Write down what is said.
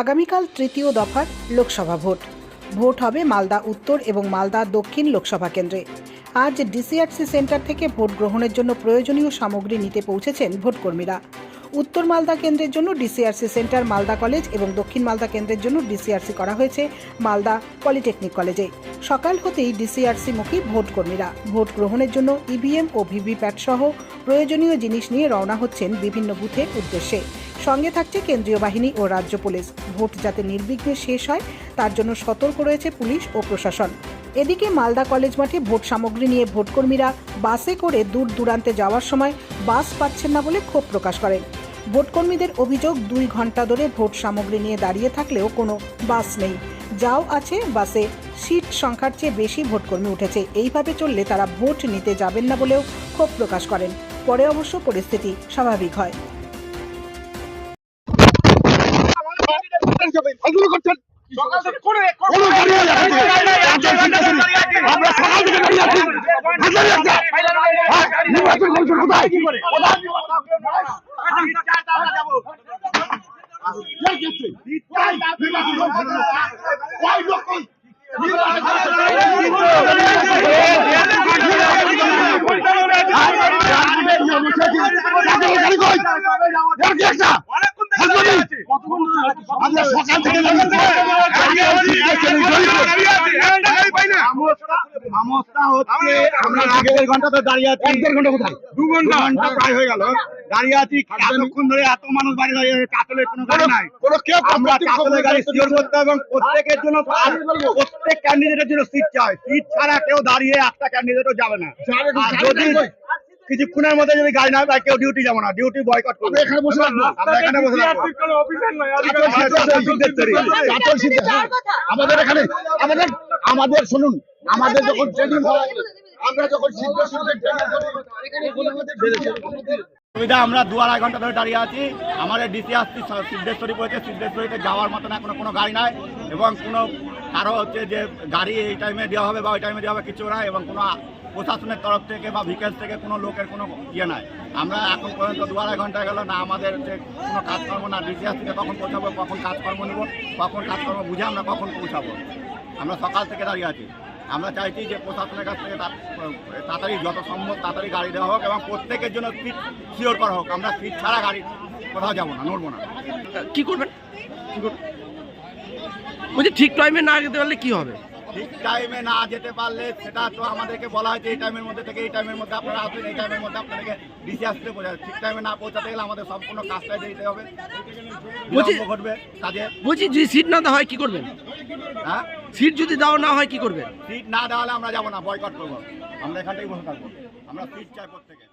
আগামীকাল তৃতীয় দফার লোকসভা ভোট। ভোট হবে মালদা উত্তর এবং মালদা দক্ষিণ লোকসভা কেন্দ্রে। আজ ডিসিআরসি সেন্টার থেকে ভোট গ্রহণের জন্য প্রয়োজনীয় সামগ্রী নিতে পৌঁছেছেন ভোটকর্মীরা। উত্তর মালদা কেন্দ্রের জন্য ডিসিআরসি সেন্টার, মালদা কলেজ এবং দক্ষিণ মালদা কেন্দ্রের জন্য ডিসিআরসি করা হয়েছে মালদা পলিটেকনিক কলেজে। সকাল হতেই ডিসিআরসি মুখী ভোটকর্মীরা। ভোট গ্রহণের জন্য ইভিএম ও ভিভিপ্যাট সহ প্রয়োজনীয় জিনিস নিয়ে রওনা হচ্ছেন বিভিন্ন বুথের উদ্দেশ্যে। সঙ্গে থাকছে কেন্দ্রীয় বাহিনী ও রাজ্য পুলিশ। ভোট যাতে নির্বিঘ্নে শেষ হয়, তার জন্য সতর্ক রয়েছে পুলিশ ও প্রশাসন। এদিকে মালদা কলেজ মাঠে ভোট সামগ্রী নিয়ে ভোটকর্মীরা বাসে করে দূর দূরান্তে যাওয়ার সময় বাস পাচ্ছেন না বলে ক্ষোভ প্রকাশ করেন। ভোটকর্মীদের অভিযোগ, দুই ঘণ্টা ধরে ভোট সামগ্রী নিয়ে দাঁড়িয়ে থাকলেও কোনো বাস নেই। যাও আছে বাসে। সিট সংখ্যার চেয়ে বেশি ভোটকর্মী উঠেছে। এইভাবে চললে তারা ভোট নিতে যাবেন না বলেও ক্ষোভ প্রকাশ করেন। পরে অবশ্য পরিস্থিতি স্বাভাবিক হয়। আমরা সকাল থেকে দাঁড়িয়ে কোথায় আমরা সকাল থেকে আমরা ঘণ্টা তো দাঁড়িয়ে আছি। এক দেড় ঘণ্টা কোথায়? দু ঘণ্টা। ঘণ্টা প্রায় হয়ে গেল। দাঁড়িয়ে আছি এতক্ষণ ধরে এত মানুষ বাড়ি দাঁড়িয়ে আছে, কাতলের কোনো গাড়ি নাই। আমরা কাতলের গাড়ি সিওর করতে এবং প্রত্যেকের জন্য প্রত্যেক ক্যান্ডিডেটের জন্য সিট চাই। সিট ছাড়া কেউ দাঁড়িয়ে একটা ক্যান্ডিডেটও যাবে না। আর যদি কিছুক্ষণের মধ্যে যদি গাড়ি না পায় কেউ ডিউটি যাব না। ডিউটি বয়কট করব। এখানে বসে থাকব। আমরা এখানে বসে হ্যাঁ। আমাদের এখানে আমাদের আমাদের শুনুন। আমাদের যখন ট্রেনিং হয় আমরা যখন সিদ্ধ সিদ্ধ ট্রেনিং সুবিধা, আমরা দু আড়াই ঘণ্টা ধরে দাঁড়িয়ে আছি। আমাদের ডিসি আসছি সিদ্ধেশ্বরী পড়েছে, সিদ্ধেশ্বরীতে যাওয়ার মতো না, কোনো কোনো গাড়ি নাই এবং কোনো কারও হচ্ছে যে গাড়ি এই টাইমে দেওয়া হবে বা ওই টাইমে দেওয়া হবে কিছু নাই এবং কোনো প্রশাসনের তরফ থেকে বা বিকেল থেকে কোনো লোকের কোনো ইয়ে নাই। আমরা এখন পর্যন্ত দু আড়াই ঘণ্টা গেল, না আমাদের যে কোনো কাজকর্ম, না ডিসি থেকে কখন পৌঁছাবো, কখন কাজকর্ম নেব, কখন কাজকর্ম বুঝে আমরা কখন পৌঁছাবো। আমরা সকাল থেকে দাঁড়িয়ে আছি। আমরা চাইছি যে প্রশাসনের কাছ থেকে তাড়াতাড়ি যত সম্ভব তাড়াতাড়ি গাড়ি দেওয়া হোক এবং প্রত্যেকের জন্য সিট শিওর করা হোক। আমরা সিট ছাড়া গাড়ি কোথাও যাব না নড়বো না। কি করবেন? বলছি ঠিক টাইমে না যেতে পারলে কি হবে? ঠিক টাইমে না যেতে পারলে সেটা তো আমাদেরকে বলা হয়েছে এই টাইমের মধ্যে থেকে এই টাইমের মধ্যে আপনারা আসবেন এই টাইমের মধ্যে আপনাদেরকে ডিসি আসতে বোঝা ঠিক টাইমে না পৌঁছাতে গেলে আমাদের সম্পূর্ণ কাজটা দিতে হবে। ঘটবে কাজে। বলছি যদি সিট না হয় কি করবেন? হ্যাঁ? সিট যদি দেওয়া না হয় কি করবে? সিট না দেওয়ালে আমরা যাব না বয়কট করব। আমরা এখান থেকে বসে থাকব আমরা সিট চাই প্রত্যেকে